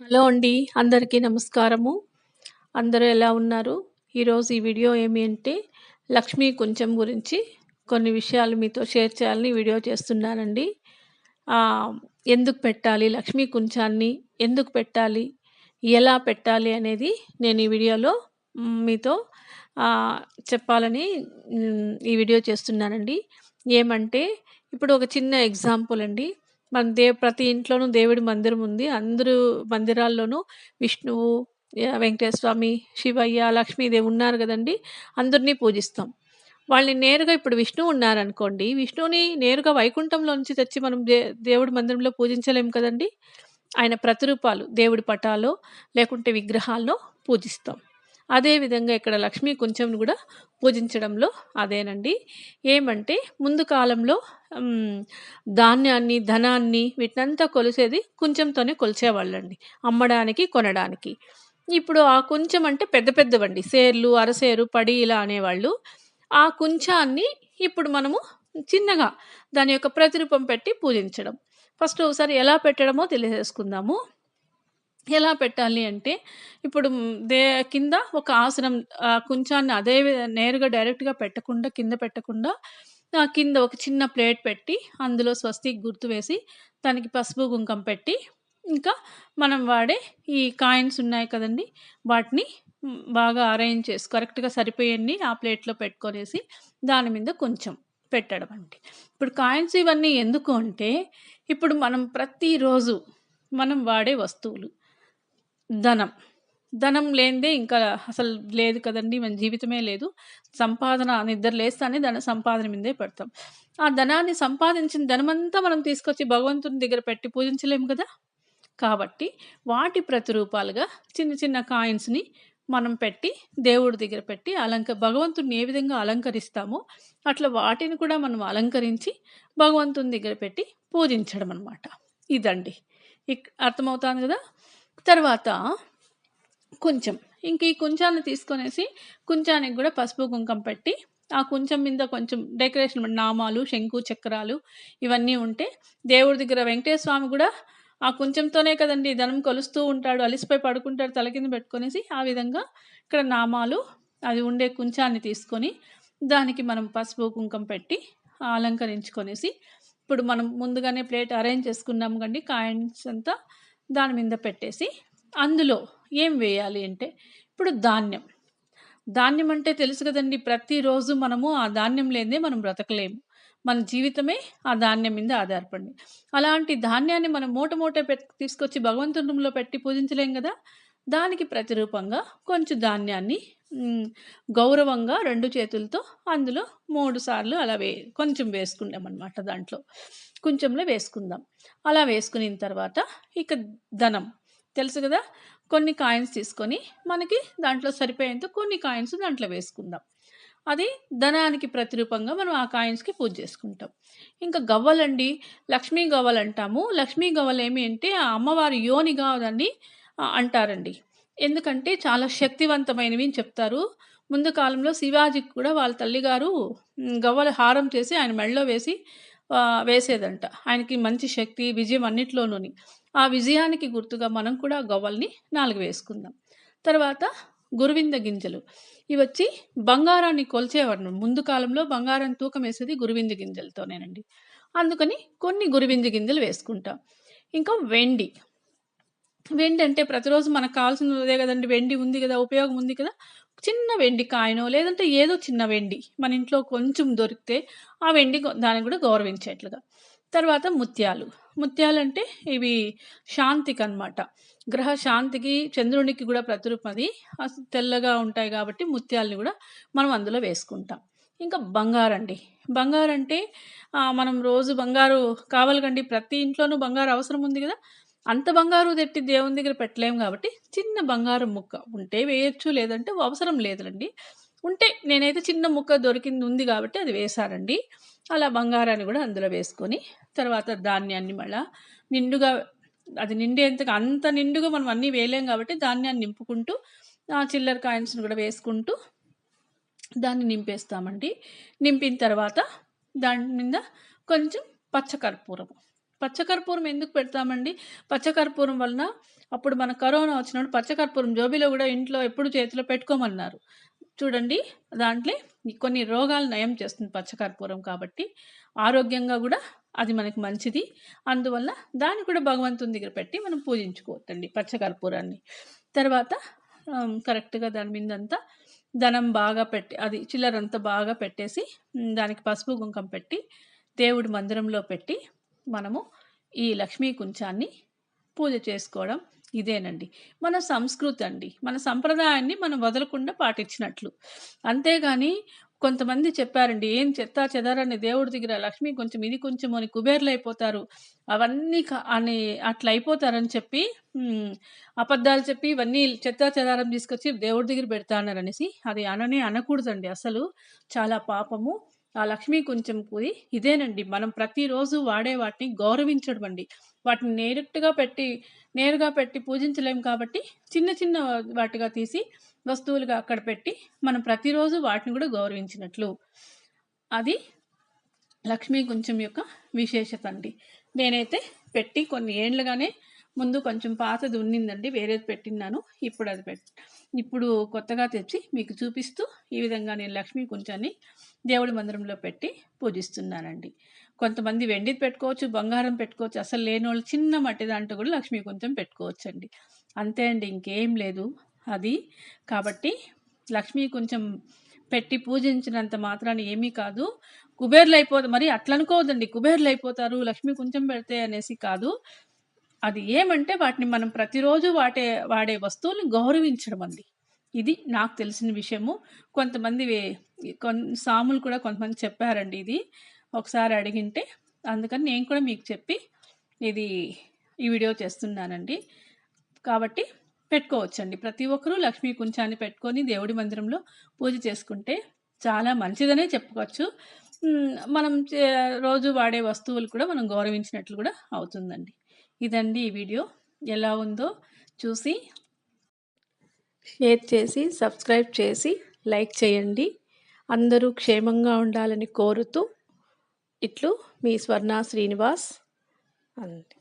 Hello అండి. అందరికీ నమస్కారము. అందరూ ఎలా ఉన్నారు? ఈరోజు ఈ వీడియో ఏమి అంటే, లక్ష్మీ కొంచెం గురించి కొన్ని విషయాలు మీతో షేర్ చేయాలని వీడియో చేస్తున్నానండి. ఎందుకు పెట్టాలి? లక్ష్మీ కుంచాన్ని ఎందుకు పెట్టాలి? ఎలా పెట్టాలి? అనేది నేను ఈ వీడియోలో మీతో చెప్పాలని ఈ వీడియో చేస్తున్నానండి. ఏమంటే, ఇప్పుడు ఒక చిన్న ఎగ్జాంపుల్ అండి. మన దే ప్రతి ఇంట్లోనూ దేవుడి మందిరం ఉంది. అందరూ మందిరాల్లోనూ విష్ణువు, యాహ్, వెంకటేశ్వర స్వామి, శివయ్య, లక్ష్మీదేవి ఉన్నారు కదండి అందరిని పూజిస్తాం. వాళ్ళని నేరుగా ఇప్పుడు విష్ణువు ఉన్నారనుకోండి, విష్ణువుని నేరుగా వైకుంఠంలో నుంచి తెచ్చి మనం దే దేవుడి మందిరంలో పూజించలేము కదండీ! ఆయన ప్రతిరూపాలు దేవుడి పటాలో, లేకుంటే విగ్రహాల్లో పూజిస్తాం. అదేవిధంగా ఇక్కడ లక్ష్మీ కుంచంను కూడా పూజించడంలో అదేనండి. ఏమంటే, ముందు కాలంలో ధాన్యాన్ని, ధనాన్ని వీటినంతా కొలిసేది కొంచెంతోనే కొలిచేవాళ్ళండి. అమ్మడానికి, కొనడానికి. ఇప్పుడు ఆ కుంచం అంటే పెద్ద పెద్దవండి. సేర్లు, అరసేరు, పడి ఇలా అనేవాళ్ళు. ఆ కుంచాన్ని ఇప్పుడు మనము చిన్నగా దాని యొక్క ప్రతిరూపం పెట్టి పూజించడం. ఫస్ట్ ఒకసారి ఎలా పెట్టడమో తెలియజేసుకుందాము. ఎలా పెట్టాలి అంటే, ఇప్పుడు దే కింద ఒక ఆసనం కొంచాన్ని కుంచాన్ని అదే నేరుగా డైరెక్ట్‌గా పెట్టకుండా, కింద పెట్టకుండా కింద ఒక చిన్న ప్లేట్ పెట్టి, అందులో స్వస్తికి గుర్తు వేసి, దానికి పసుపు, కుంకం పెట్టి, ఇంకా మనం వాడే ఈ కాయిన్స్ ఉన్నాయి కదండి వాటిని బాగా అరేంజ్ చేసి కరెక్ట్‌గా సరిపోయేన్ని ఆ ప్లేట్‌లో పెట్టుకొనేసి, దాని మీద కొంచెం పెట్టడం అండి. ఇప్పుడు కాయిన్స్ ఇవన్నీ ఎందుకు అంటే, ఇప్పుడు మనం ప్రతిరోజు మనం వాడే వస్తువులు. ధనం. ధనం లేనిదే ఇంకా అసలు లేదు కదండీ! మన జీవితమే లేదు. సంపాదన నిద్ర లేస్తానే ధన సంపాదన మీదే పెడతాం. ఆ ధనాన్ని సంపాదించిన ధనమంతా మనం తీసుకొచ్చి భగవంతుని దగ్గర పెట్టి పూజించలేము కదా కాబట్టి వాటి ప్రతిరూపాలుగా చిన్న చిన్న కాయిన్స్‌ని మనం పెట్టి, దేవుడి దగ్గర పెట్టి అలంక భగవంతుడిని ఏ విధంగా అలంకరిస్తామో, అట్లా వాటిని కూడా మనం అలంకరించి, భగవంతుని దగ్గర పెట్టి పూజించడం అనమాట. ఇదండి. ఇక్ అర్థమవుతాను కదా తర్వాత కొంచెం ఇంక ఈ కుంచాన్ని తీసుకొనేసి, కుంచానికి కూడా పసుపు, కుంకం పెట్టి, ఆ కుంచం మీద కొంచెం డెకరేషన్ నామాలు, శంకు, చక్రాలు ఇవన్నీ ఉంటే, దేవుడి దగ్గర వెంకటేశ్వర స్వామి కూడా ఆ కుంచంతోనే కదండీ ధనం కొలుస్తూ ఉంటాడు. అలిసిపోయి పడుకుంటాడు తల కింద పెట్టుకునేసి ఆ విధంగా ఇక్కడ నామాలు, అది ఉండే కుంచాన్ని తీసుకొని, దానికి మనం పసుపు, కుంకం పెట్టి అలంకరించుకొనేసి, ఇప్పుడు మనం ముందుగానే ప్లేట్ అరేంజ్ చేసుకున్నాం కండి కాయిన్స్ అంతా, దాని మీద పెట్టేసి, అందులో ఏం వేయాలి అంటే, ఇప్పుడు ధాన్యం. ధాన్యం అంటే తెలుసు కదండి ప్రతిరోజు మనము ఆ ధాన్యం లేనిదే మనం బ్రతకలేము. మన జీవితమే ఆ ధాన్యం మీద ఆధారపడి అలాంటి ధాన్యాన్ని మనం మూట మూట తీసుకొచ్చి భగవంతుని పెట్టి పూజించలేం కదా దానికి ప్రతిరూపంగా కొంచెం ధాన్యాన్ని గౌరవంగా రెండు చేతులతో అందులో మూడు సార్లు అలా వే కొంచెం వేసుకున్నామనమాట దాంట్లో. కొంచెంలో వేసుకుందాం. అలా వేసుకున్న తర్వాత ఇక ధనం. తెలుసు కదా కొన్ని కాయిన్స్ తీసుకొని, మనకి దాంట్లో సరిపోయేంత కొన్ని కాయిన్స్ దాంట్లో వేసుకుందాం. అది ధనానికి ప్రతిరూపంగా మనం ఆ కాయిన్స్‌కి పూజ చేసుకుంటాం. ఇంకా గవ్వలండి. లక్ష్మీ గవ్వలు అంటాము లక్ష్మీ గవ్వలు ఏమి అంటే, ఆ అమ్మవారి యోనిగా దాన్ని అంటారండి. ఎందుకంటే చాలా శక్తివంతమైనవి అని చెప్తారు. ముందు కాలంలో శివాజీకి కూడా వాళ్ళ తల్లిగారు గవ్వలు గవ్వల హారం చేసి ఆయన మెడలో వేసి వేసేదంట. ఆయనకి మంచి శక్తి, విజయం అన్నిట్లోనూని. ఆ విజయానికి గుర్తుగా మనం కూడా గవ్వల్ని నాలుగు వేసుకుందాం. తర్వాత గురువింద గింజలు. ఇవచ్చి బంగారాన్ని కొలిచేవారు. ముందు కాలంలో బంగారం తూకం వేసేది గురువింద గింజలతోనేనండి. అందుకని కొన్ని గురువింద గింజలు వేసుకుంటాం. ఇంకా వెండి. వెండి అంటే ప్రతిరోజు మనకు కావాల్సినదే కదండి వెండి ఉంది కదా ఉపయోగం ఉంది కదా! చిన్న వెండి కాయినో, లేదంటే ఏదో చిన్న వెండి మన ఇంట్లో కొంచెం దొరికితే, ఆ వెండి దాన్ని కూడా గౌరవించేట్లుగా. తర్వాత ముత్యాలు. ముత్యాలంటే ఇవి శాంతికి అనమాట గ్రహ శాంతికి, చంద్రునికి కూడా ప్రతిరూపం అది. తెల్లగా ఉంటాయి కాబట్టి ముత్యాలని కూడా మనం అందులో వేసుకుంటాం. ఇంకా బంగారండి. బంగారంటే అంటే మనం రోజు బంగారు కావాలి కండి. ప్రతి ఇంట్లోనూ బంగారు అవసరం ఉంది కదా అంత బంగారు తెట్టి దేవుని దగ్గర పెట్టలేము కాబట్టి చిన్న బంగారం ముక్క ఉంటే వేయొచ్చు. లేదంటే అవసరం లేదండి ఉంటే నేనైతే చిన్న ముక్క దొరికింది ఉంది కాబట్టి అది వేశానండి. అలా బంగారాన్ని కూడా అందులో వేసుకొని, తర్వాత ధాన్యాన్ని మళ్ళా నిండుగా అది నిండేంతగా అంత నిండుగా మనం అన్నీ వేయలేం కాబట్టి ధాన్యాన్ని నింపుకుంటూ ఆ చిల్లర కాయిన్స్‌ని కూడా వేసుకుంటూ దాన్ని నింపేస్తామండి. నింపిన తర్వాత దాని మీద కొంచెం పచ్చకర్పూరం. పచ్చకర్పూరం ఎందుకు పెడతామండి? పచ్చకర్పూరం వలన అప్పుడు మన కరోనా వచ్చినప్పుడు పచ్చకర్పూరం జోబీలో కూడా ఇంట్లో ఎప్పుడు చేతిలో పెట్టుకోమన్నారు. చూడండి దాంట్లో కొన్ని రోగాలు నయం చేస్తుంది పచ్చకర్పూరం కాబట్టి, ఆరోగ్యంగా కూడా అది మనకు మంచిది. అందువల్ల దాన్ని కూడా భగవంతుని దగ్గర పెట్టి మనం పూజించుకోవచ్చండి పచ్చకర్పూరాన్ని. తర్వాత కరెక్ట్‌గా దాని మీదంతా ధనం బాగా పెట్టి అది చిల్లరంతా బాగా పెట్టేసి దానికి పసుపు, కుంకం పెట్టి దేవుడి మందిరంలో పెట్టి మనము ఈ లక్ష్మీ కుంచాన్ని పూజ చేసుకోవడం ఇదేనండి. మన సంస్కృతి అండి. మన సంప్రదాయాన్ని మనం వదలకుండా పాటించినట్లు. అంతేగాని కొంతమంది చెప్పారండి. ఏం చెత్తా చెదారని దేవుడి దగ్గర లక్ష్మి కొంచెం, ఇది కొంచెం అని కుబేరులైపోతారు. అవన్నీ అని అట్లా అయిపోతారని చెప్పి అబద్ధాలు చెప్పి ఇవన్నీ చెత్తా చెదారం తీసుకొచ్చి దేవుడి దగ్గర పెడతా అన్నారనేసి అది అననే అనకూడదండి అసలు. చాలా పాపము. ఆ లక్ష్మీ కొంచెం పూరి ఇదేనండి. మనం ప్రతిరోజు వాడే వాటిని గౌరవించడం అండి. వాటిని నేరుగా పెట్టి నేరుగా పెట్టి పూజించలేము కాబట్టి చిన్న చిన్న వాటిగా తీసి వస్తువులుగా అక్కడ పెట్టి మనం ప్రతిరోజు వాటిని కూడా గౌరవించినట్లు. అది లక్ష్మీ కొంచెం యొక్క విశేషత అండి. నేనైతే పెట్టి కొన్ని ఏండ్లుగానే ముందు కొంచెం పాతది ఉన్నిందండి. వేరేది పెట్టిన్నాను. ఇప్పుడు అది పెట్ ఇప్పుడు కొత్తగా తెచ్చి మీకు చూపిస్తూ ఈ విధంగా నేను లక్ష్మీ కుంచాన్ని దేవుడి మందిరంలో పెట్టి పూజిస్తున్నానండి. కొంతమంది వెండిది పెట్టుకోవచ్చు, బంగారం పెట్టుకోవచ్చు. అసలు లేనోళ్ళు చిన్న మట్టి దాంట్లో కూడా లక్ష్మీ కుంచం పెట్టుకోవచ్చండి. అంతే అండి. ఇంకేం లేదు. అది కాబట్టి లక్ష్మీ కుంచం పెట్టి పూజించినంత మాత్రాన ఏమీ కాదు. కుబేర్లు కుబేరులైపోత మరి అట్లా అనుకోవద్దండి. అయిపోతారు లక్ష్మీ కుంచం పెడితే అనేసి కాదు. అది ఏమంటే వాటిని మనం ప్రతిరోజు వాటే వాడే వస్తువుల్ని గౌరవించడం అండి. ఇది నాకు తెలిసిన విషయము. కొంతమంది కొన్ని సాములు కూడా కొంతమంది చెప్పారండి ఇది. ఒకసారి అడిగింటే అందుకని నేను కూడా మీకు చెప్పి ఇది ఈ వీడియో చేస్తున్నానండి. కాబట్టి పెట్టుకోవచ్చండి. ప్రతి ఒక్కరూ లక్ష్మీ కుంచాన్ని పెట్టుకొని దేవుడి మందిరంలో పూజ చేసుకుంటే చాలా మంచిదనే చెప్పుకోవచ్చు. మనం చే రోజు వాడే వస్తువులు కూడా మనం గౌరవించినట్లు కూడా అవుతుందండి. ఇదండి ఈ వీడియో. ఎలా ఉందో చూసి షేర్ చేసి, సబ్స్క్రైబ్ చేసి, లైక్ చేయండి. అందరూ క్షేమంగా ఉండాలని కోరుతూ ఇట్లు మీ స్వర్ణ శ్రీనివాస్. అంతే.